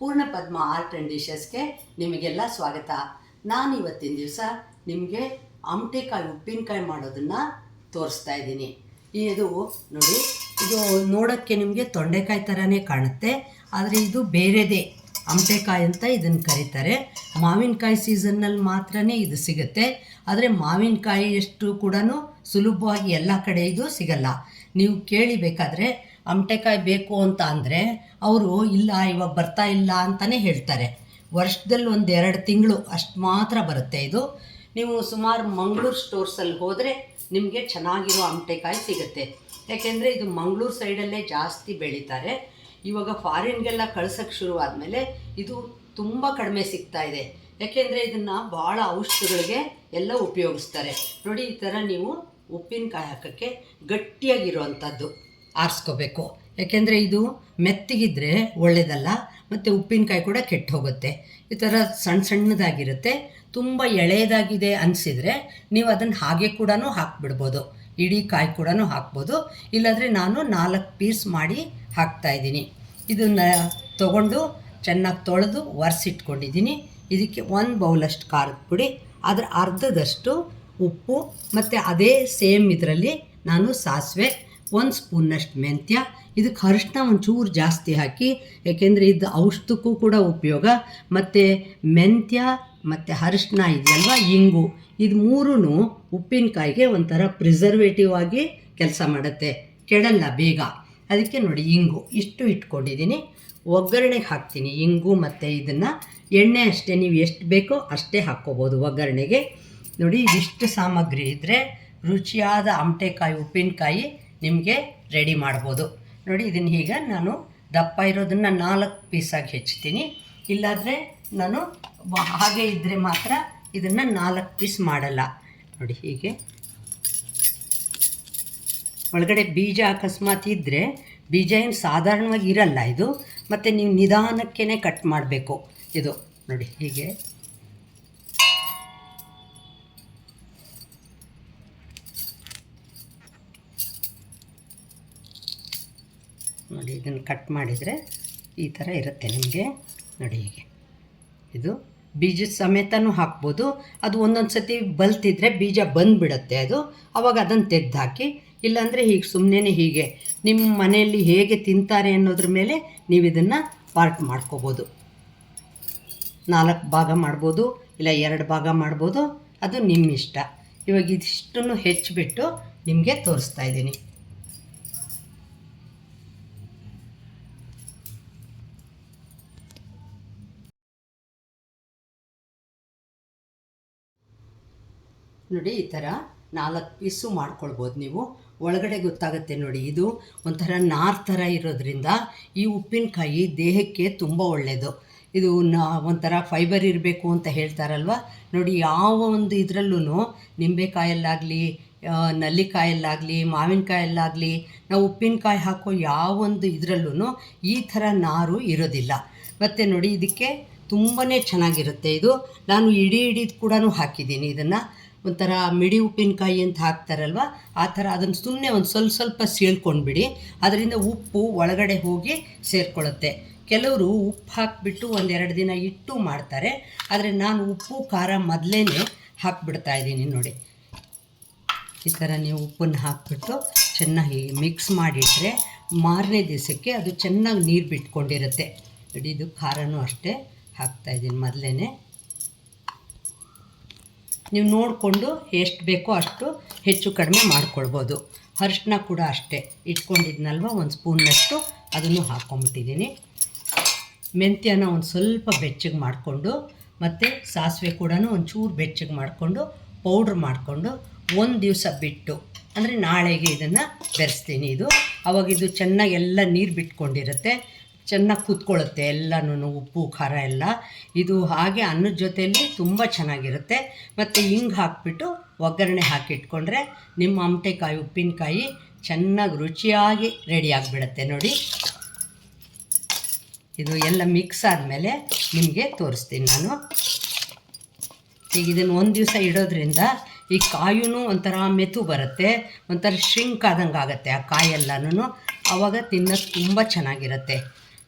ಪೂರ್ಣ ಪದ್ಮ art and ಡಿಶಸ್ಗೆ ನಿಮಗೆಲ್ಲ ಸ್ವಾಗತ. ನಾನು ಇವತ್ತಿನ ದಿವಸ ನಿಮಗೆ ಅಮಟೆಕಾಯಿ, ಉಪ್ಪಿನಕಾಯಿ ಮಾಡೋದನ್ನು ತೋರಿಸ್ತಾ ಇದ್ದೀನಿ. ಇದು ನೋಡಿ, ಇದು ನೋಡೋಕ್ಕೆ ನಿಮಗೆ ತೊಂಡೆಕಾಯಿ ಥರನೇ ಕಾಣುತ್ತೆ. ಆದರೆ ಇದು ಬೇರೆದೇ. ಅಮಟೆಕಾಯಿ ಅಂತ ಇದನ್ನು ಕರೀತಾರೆ. ಮಾವಿನಕಾಯಿ ಸೀಸನ್ನಲ್ಲಿ ಮಾತ್ರನೇ ಇದು ಸಿಗುತ್ತೆ. ಆದರೆ ಮಾವಿನಕಾಯಿ ಎಷ್ಟು ಕೂಡ ಸುಲಭವಾಗಿ ಎಲ್ಲ ಕಡೆ ಇದು ಸಿಗಲ್ಲ. ನೀವು ಕೇಳಿ ಆಮಟೆಕಾಯಿ ಬೇಕು ಅಂತ ಅಂದರೆ ಅವರು, ಇಲ್ಲ, ಇವಾಗ ಬರ್ತಾ ಇಲ್ಲ ಅಂತಲೇ ಹೇಳ್ತಾರೆ. ವರ್ಷದಲ್ಲಿ ಒಂದು ಎರಡು ತಿಂಗಳು ಅಷ್ಟು ಮಾತ್ರ ಬರುತ್ತೆ ಇದು. ನೀವು ಸುಮಾರು ಮಂಗಳೂರು ಸ್ಟೋರ್ಸಲ್ಲಿ ಹೋದರೆ ನಿಮಗೆ ಚೆನ್ನಾಗಿರೋ ಅಮಟೆಕಾಯಿ ಸಿಗುತ್ತೆ. ಯಾಕೆಂದರೆ ಇದು ಮಂಗಳೂರು ಸೈಡಲ್ಲೇ ಜಾಸ್ತಿ ಬೆಳೀತಾರೆ. ಇವಾಗ ಫಾರಿನ್ಗೆಲ್ಲ ಕಳ್ಸೋಕ್ಕೆ ಶುರು ಆದಮೇಲೆ ಇದು ತುಂಬ ಕಡಿಮೆ ಸಿಗ್ತಾ ಇದೆ. ಯಾಕೆಂದರೆ ಇದನ್ನು ಭಾಳ ಔಷಧಿಗಳಿಗೆ ಎಲ್ಲ ಉಪಯೋಗಿಸ್ತಾರೆ. ನೋಡಿ, ಈ ಥರ ನೀವು ಉಪ್ಪಿನಕಾಯಿ ಹಾಕೋಕ್ಕೆ ಗಟ್ಟಿಯಾಗಿರುವಂಥದ್ದು ಆರಿಸ್ಕೋಬೇಕು. ಯಾಕೆಂದರೆ ಇದು ಮೆತ್ತಗಿದ್ರೆ ಒಳ್ಳೆಯದಲ್ಲ ಮತ್ತು ಉಪ್ಪಿನಕಾಯಿ ಕೂಡ ಕೆಟ್ಟು ಹೋಗುತ್ತೆ ಈ ಥರ ಸಣ್ಣ ಸಣ್ಣದಾಗಿರುತ್ತೆ. ತುಂಬ ಎಳೆಯದಾಗಿದೆ ಅನಿಸಿದರೆ ನೀವು ಅದನ್ನು ಹಾಗೆ ಕೂಡ ಹಾಕ್ಬಿಡ್ಬೋದು. ಇಡೀ ಕಾಯಿ ಕೂಡ ಹಾಕ್ಬೋದು. ಇಲ್ಲಾಂದರೆ ನಾನು ನಾಲ್ಕು ಪೀಸ್ ಮಾಡಿ ಹಾಕ್ತಾಯಿದ್ದೀನಿ ಇದನ್ನು ತಗೊಂಡು ಚೆನ್ನಾಗಿ ತೊಳೆದು ಒರೆಸಿಟ್ಕೊಂಡಿದ್ದೀನಿ. ಇದಕ್ಕೆ ಒಂದು ಬೌಲಷ್ಟು ಖಾರದ ಪುಡಿ, ಅದರ ಅರ್ಧದಷ್ಟು ಉಪ್ಪು, ಮತ್ತು ಅದೇ ಸೇಮ್ ಇದರಲ್ಲಿ ನಾನು ಸಾಸಿವೆ ಒಂದು ಸ್ಪೂನ್ನಷ್ಟು ಮೆಂತ್ಯ ಇದಕ್ಕೆ ಅರಿಶಿನ ಒಂಚೂರು ಜಾಸ್ತಿ ಹಾಕಿ ಏಕೆಂದರೆ ಇದು ಔಷಧಕ್ಕೂ ಕೂಡ ಉಪಯೋಗ. ಮತ್ತು ಮೆಂತ್ಯ, ಮತ್ತು ಅರಿಶಿನ ಇದೆಯಲ್ವ, ಇಂಗು. ಇದು ಮೂರೂ ಉಪ್ಪಿನಕಾಯಿಗೆ ಒಂಥರ ಪ್ರಿಸರ್ವೇಟಿವ್ ಆಗಿ ಕೆಲಸ ಮಾಡುತ್ತೆ. ಕೆಡಲ್ಲ ಬೇಗ. ಅದಕ್ಕೆ ನೋಡಿ ಇಂಗು. ಇಷ್ಟು ಇಟ್ಕೊಂಡಿದ್ದೀನಿ ಒಗ್ಗರಣೆಗೆ ಹಾಕ್ತೀನಿ ಇಂಗು ಮತ್ತು ಇದನ್ನು. ಎಣ್ಣೆ ಅಷ್ಟೇ, ನೀವು ಎಷ್ಟು ಬೇಕೋ ಅಷ್ಟೇ ಹಾಕ್ಕೋಬೋದು ಒಗ್ಗರಣೆಗೆ. ನೋಡಿ ಇಷ್ಟು ಸಾಮಗ್ರಿ ಇದ್ದರೆ ರುಚಿಯಾದ ಆಮಟೆಕಾಯಿ, ಉಪ್ಪಿನಕಾಯಿ ನಿಮಗೆ ರೆಡಿ ಮಾಡ್ಬೋದು. ನೋಡಿ, ಇದನ್ನು ಈಗ ನಾನು ದಪ್ಪ ಇರೋದನ್ನು ನಾಲ್ಕು ಪೀಸಾಗಿ ಹೆಚ್ಚುತ್ತೀನಿ ಇಲ್ಲಾದರೆ ನಾನು ಹಾಗೆ ಇದ್ದರೆ ಮಾತ್ರ ಇದನ್ನು ನಾಲ್ಕು ಪೀಸ್ ಮಾಡಲ್ಲ. ನೋಡಿ, ಹೀಗೆ. ಒಳಗಡೆ ಬೀಜ ಅಕಸ್ಮಾತ್ ಇದ್ದರೆ ಬೀಜ ಏನು ಸಾಧಾರಣವಾಗಿ ಇರಲ್ಲ ಇದು, ಮತ್ತು ನೀವು ನಿಧಾನಕ್ಕೇ ಕಟ್ ಮಾಡಬೇಕು. ಇದು ನೋಡಿ, ಹೀಗೆ. ನೋಡಿ, ಇದನ್ನು ಕಟ್ ಮಾಡಿದರೆ ಈ ಥರ ಇರುತ್ತೆ ನಿಮಗೆ ನೋಡಿ ಹೀಗೆ. ಇದು ಬೀಜ ಸಮೇತನೂ ಹಾಕ್ಬೋದು. ಅದು ಒಂದೊಂದು ಸತಿ ಬಲ್ತಿದ್ರೆ ಬೀಜ ಬಂದುಬಿಡುತ್ತೆ ಅದು. ಅವಾಗ ಅದನ್ನು ತೆಗ್ದು ಹಾಕಿ ಇಲ್ಲಾಂದರೆ ಹೀಗೆ ಸುಮ್ಮನೆ ಹೀಗೆ ನಿಮ್ಮ ಮನೆಯಲ್ಲಿ ಹೇಗೆ ತಿಂತಾರೆ ಅನ್ನೋದ್ರ ಮೇಲೆ ನೀವು ಇದನ್ನು ಪಾರ್ಟ್ ಮಾಡ್ಕೋಬೋದು. ನಾಲ್ಕು ಭಾಗ ಮಾಡ್ಬೋದು, ಇಲ್ಲ ಎರಡು ಭಾಗ ಮಾಡ್ಬೋದು. ಅದು ನಿಮ್ಮ ಇಷ್ಟ ಇವಾಗ ಇದಿಷ್ಟನ್ನು ಹೆಚ್ಚಿಬಿಟ್ಟು ನಿಮಗೆ ತೋರಿಸ್ತಾ ಇದ್ದೀನಿ. ನೋಡಿ, ಈ ಥರ ನಾಲ್ಕು ಪೀಸು ಮಾಡ್ಕೊಳ್ಬೋದು ನೀವು. ಒಳಗಡೆ ಗೊತ್ತಾಗುತ್ತೆ ನೋಡಿ, ಇದು ಒಂಥರ ನಾರ್ ಥರ ಇರೋದ್ರಿಂದ ಈ ಉಪ್ಪಿನಕಾಯಿ ದೇಹಕ್ಕೆ ತುಂಬ ಒಳ್ಳೆಯದು ಇದು ನಾ ಒಂಥರ ಫೈಬರ್ ಇರಬೇಕು ಅಂತ ಹೇಳ್ತಾರಲ್ವ? ನೋಡಿ, ಯಾವ ಒಂದು ಇದರಲ್ಲೂ ನಿಂಬೆಕಾಯಲ್ಲಾಗಲಿ ನಲ್ಲಿಕಾಯಲ್ಲಾಗಲಿ, ಮಾವಿನಕಾಯಲ್ಲಾಗಲಿ ನಾವು ಉಪ್ಪಿನಕಾಯಿ ಹಾಕೋ ಯಾವೊಂದು ಇದರಲ್ಲೂ ಈ ಥರ ನಾರು ಇರೋದಿಲ್ಲ. ಮತ್ತು ನೋಡಿ, ಇದಕ್ಕೆ ತುಂಬಾ ಚೆನ್ನಾಗಿರುತ್ತೆ ಇದು. ನಾನು ಇಡೀ ಇಡೀದು ಕೂಡ ಹಾಕಿದ್ದೀನಿ ಇದನ್ನು. ಒಂಥರ ಮಿಡಿ ಉಪ್ಪಿನಕಾಯಿ ಅಂತ ಹಾಕ್ತಾರಲ್ವ? ಆ ಥರ ಅದನ್ನು ಸುಮ್ಮನೆ ಒಂದು ಸ್ವಲ್ಪ ಸ್ವಲ್ಪ ಸೀಳ್ಕೊಂಡ್ಬಿಡಿ. ಅದರಿಂದ ಉಪ್ಪು ಒಳಗಡೆ ಹೋಗಿ ಸೇರಿಕೊಳ್ಳುತ್ತೆ. ಕೆಲವರು ಉಪ್ಪು ಹಾಕಿಬಿಟ್ಟು ಒಂದೆರಡು ದಿನ ಇಟ್ಟು ಮಾಡ್ತಾರೆ. ಆದರೆ ನಾನು ಉಪ್ಪು, ಖಾರ ಮೊದಲೇ ಹಾಕ್ಬಿಡ್ತಾ ಇದ್ದೀನಿ ನೋಡಿ. ಈ ಥರ ನೀವು ಉಪ್ಪನ್ನು ಹಾಕಿಬಿಟ್ಟು ಚೆನ್ನಾಗಿ ಮಿಕ್ಸ್ ಮಾಡಿಟ್ರೆ ಮಾರನೇ ದಿವಸಕ್ಕೆ ಅದು ಚೆನ್ನಾಗಿ ನೀರು ಬಿಟ್ಕೊಂಡಿರುತ್ತೆ. ನೋಡಿ, ಇದು ಖಾರನೂ ಅಷ್ಟೇ ಹಾಕ್ತಾಯಿದ್ದೀನಿ ಮೊದಲೇ ನೀವು ನೋಡಿಕೊಂಡು ಎಷ್ಟು ಬೇಕೋ ಅಷ್ಟು ಹೆಚ್ಚು ಕಡಿಮೆ ಮಾಡ್ಕೊಳ್ಬೋದು. ಅರಿಶಿನ ಕೂಡ ಅಷ್ಟೇ. ಇಟ್ಕೊಂಡಿದ್ನಲ್ವ? ಒಂದು ಸ್ಪೂನ್ನಷ್ಟು ಅದನ್ನು ಹಾಕ್ಕೊಂಬಿಟ್ಟಿದ್ದೀನಿ ಮೆಂತ್ಯನ ಒಂದು ಸ್ವಲ್ಪ ಬೆಚ್ಚಗೆ ಮಾಡಿಕೊಂಡು, ಮತ್ತು ಸಾಸಿವೆ ಕೂಡ ಒಂಚೂರು ಬೆಚ್ಚಗೆ ಮಾಡಿಕೊಂಡು, ಪೌಡ್ರ್ ಮಾಡಿಕೊಂಡು ಒಂದು ದಿವಸ ಬಿಟ್ಟು, ಅಂದರೆ ನಾಳೆಗೆ ಇದನ್ನು ಬೆರೆಸ್ತೀನಿ ಇದು. ಅವಾಗ ಇದು ಚೆನ್ನಾಗಿ ಎಲ್ಲ ನೀರು ಬಿಟ್ಕೊಂಡಿರುತ್ತೆ. ಚೆನ್ನಾಗಿ ಕೂತ್ಕೊಳ್ಳುತ್ತೆ ಎಲ್ಲನೂ ಉಪ್ಪು, ಖಾರ ಎಲ್ಲ. ಇದು ಹಾಗೆ ಅನ್ನದ ಜೊತೆಯಲ್ಲಿ ತುಂಬ ಚೆನ್ನಾಗಿರುತ್ತೆ. ಮತ್ತು ಹಿಂಗೆ ಹಾಕ್ಬಿಟ್ಟು ಒಗ್ಗರಣೆ ಹಾಕಿಟ್ಕೊಂಡ್ರೆ ನಿಮ್ಮ ಅಮಟೆಕಾಯಿ, ಉಪ್ಪಿನಕಾಯಿ ಚೆನ್ನಾಗಿ ರುಚಿಯಾಗಿ ರೆಡಿ ಆಗಿಬಿಡುತ್ತೆ ನೋಡಿ. ಇದು ಎಲ್ಲ ಮಿಕ್ಸ್ ಆದಮೇಲೆ ನಿಮಗೆ ತೋರಿಸ್ತೀನಿ ನಾನು. ಈಗ ಇದನ್ನು ಒಂದು ದಿವಸ ಇಡೋದ್ರಿಂದ ಈ ಕಾಯೂ ಒಂಥರ ಮೆತು ಬರುತ್ತೆ, ಒಂಥರ ಶ್ರಿಂಕ್ ಆದಂಗೆ ಆಗುತ್ತೆ ಆ ಕಾಯಿ ಕಾಯೆಲ್ಲನೂ ಆವಾಗ ತಿನ್ನೋದು ತುಂಬ ಚೆನ್ನಾಗಿರುತ್ತೆ.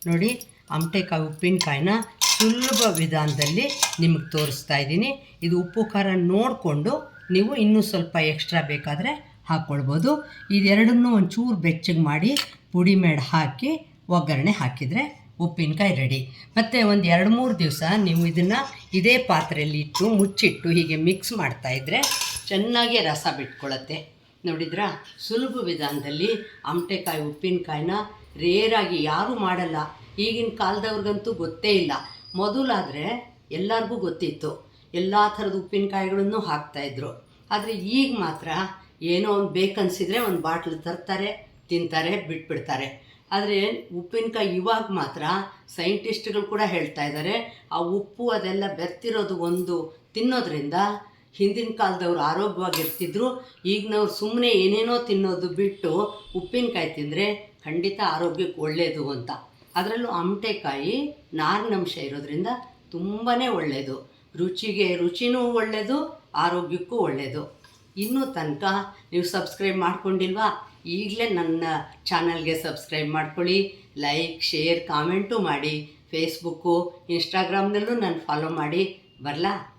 ನೋಡಿ ಆಮಟೆಕಾಯಿ ಉಪ್ಪಿನಕಾಯಿನ ಸುಲಭ ವಿಧಾನದಲ್ಲಿ ನಿಮಗೆ ತೋರಿಸ್ತಾ ಇದ್ದೀನಿ. ಇದು ಉಪ್ಪು, ಖಾರ ನೋಡಿಕೊಂಡು ನೀವು ಇನ್ನೂ ಸ್ವಲ್ಪ ಎಕ್ಸ್ಟ್ರಾ ಬೇಕಾದರೆ ಹಾಕ್ಕೊಳ್ಬೋದು ಇದೆರಡನ್ನೂ ಒಂಚೂರು ಬೆಚ್ಚಗೆ ಮಾಡಿ ಪುಡಿ ಮೇಡ್ ಹಾಕಿ ಒಗ್ಗರಣೆ ಹಾಕಿದರೆ ಉಪ್ಪಿನಕಾಯಿ ರೆಡಿ ಮತ್ತು ಒಂದು ಎರಡು ಮೂರು ದಿವಸ ನೀವು ಇದನ್ನು ಇದೇ ಪಾತ್ರೆಯಲ್ಲಿ ಇಟ್ಟು, ಮುಚ್ಚಿಟ್ಟು ಹೀಗೆ ಮಿಕ್ಸ್ ಮಾಡ್ತಾಯಿದ್ರೆ ಚೆನ್ನಾಗಿ ರಸ ಬಿಟ್ಕೊಳ್ಳುತ್ತೆ ನೋಡಿದ್ರಾ? ಸುಲಭ ವಿಧಾನದಲ್ಲಿ ಅಮಟೆಕಾಯಿ ಉಪ್ಪಿನಕಾಯಿನ ರೇರಾಗಿ ಯಾರೂ ಮಾಡಲ್ಲ. ಈಗಿನ ಕಾಲದವ್ರಿಗಂತೂ ಗೊತ್ತೇ ಇಲ್ಲ. ಮೊದಲಾದರೆ ಎಲ್ಲರಿಗೂ ಗೊತ್ತಿತ್ತು. ಎಲ್ಲ ಥರದ ಉಪ್ಪಿನಕಾಯಿಗಳನ್ನು ಹಾಕ್ತಾಯಿದ್ರು ಆದರೆ ಈಗ ಮಾತ್ರ ಏನೋ ಒಂದು ಬೇಕನ್ಸಿದ್ರೆ ಒಂದು ಬಾಟ್ಲ್ ತರ್ತಾರೆ, ತಿಂತಾರೆ, ಬಿಟ್ಬಿಡ್ತಾರೆ. ಆದರೆ ಉಪ್ಪಿನಕಾಯಿ ಇವಾಗ ಮಾತ್ರ ಸೈಂಟಿಸ್ಟ್ಗಳು ಕೂಡ ಹೇಳ್ತಾ ಇದ್ದಾರೆ ಆ ಉಪ್ಪು ಅದೆಲ್ಲ ಬೆರ್ತಿರೋದು ಒಂದು ತಿನ್ನೋದ್ರಿಂದ ಹಿಂದಿನ ಕಾಲದವ್ರು ಆರೋಗ್ಯವಾಗಿರ್ತಿದ್ರು. ನಾವು ಸುಮ್ಮನೆ ಏನೇನೋ ತಿನ್ನೋದು ಬಿಟ್ಟು ಉಪ್ಪಿನಕಾಯಿ ತಿಂದರೆ ಖಂಡಿತ ಆರೋಗ್ಯಕ್ಕೆ ಒಳ್ಳೆಯದು ಅಂತ. ಅದರಲ್ಲೂ ಅಮಟೆಕಾಯಿ ನಾರಿನಂಶ ಇರೋದ್ರಿಂದ ತುಂಬಾ ಒಳ್ಳೆಯದು ರುಚಿಗೆ, ರುಚಿನೂ ಒಳ್ಳೆಯದು ಆರೋಗ್ಯಕ್ಕೂ ಒಳ್ಳೆಯದು ಇನ್ನೂ ತನಕ ನೀವು ಸಬ್ಸ್ಕ್ರೈಬ್ ಮಾಡ್ಕೊಂಡಿಲ್ವಾ? ಈಗಲೇ ನನ್ನ ಚಾನಲ್ಗೆ ಸಬ್ಸ್ಕ್ರೈಬ್ ಮಾಡ್ಕೊಳ್ಳಿ. ಲೈಕ್, ಶೇರ್, ಕಾಮೆಂಟು ಮಾಡಿ. ಫೇಸ್ಬುಕ್ಕು, ಇನ್ಸ್ಟಾಗ್ರಾಮ್ನಲ್ಲೂ ನಾನು ಫಾಲೋ ಮಾಡಿ. ಬರಲಾ?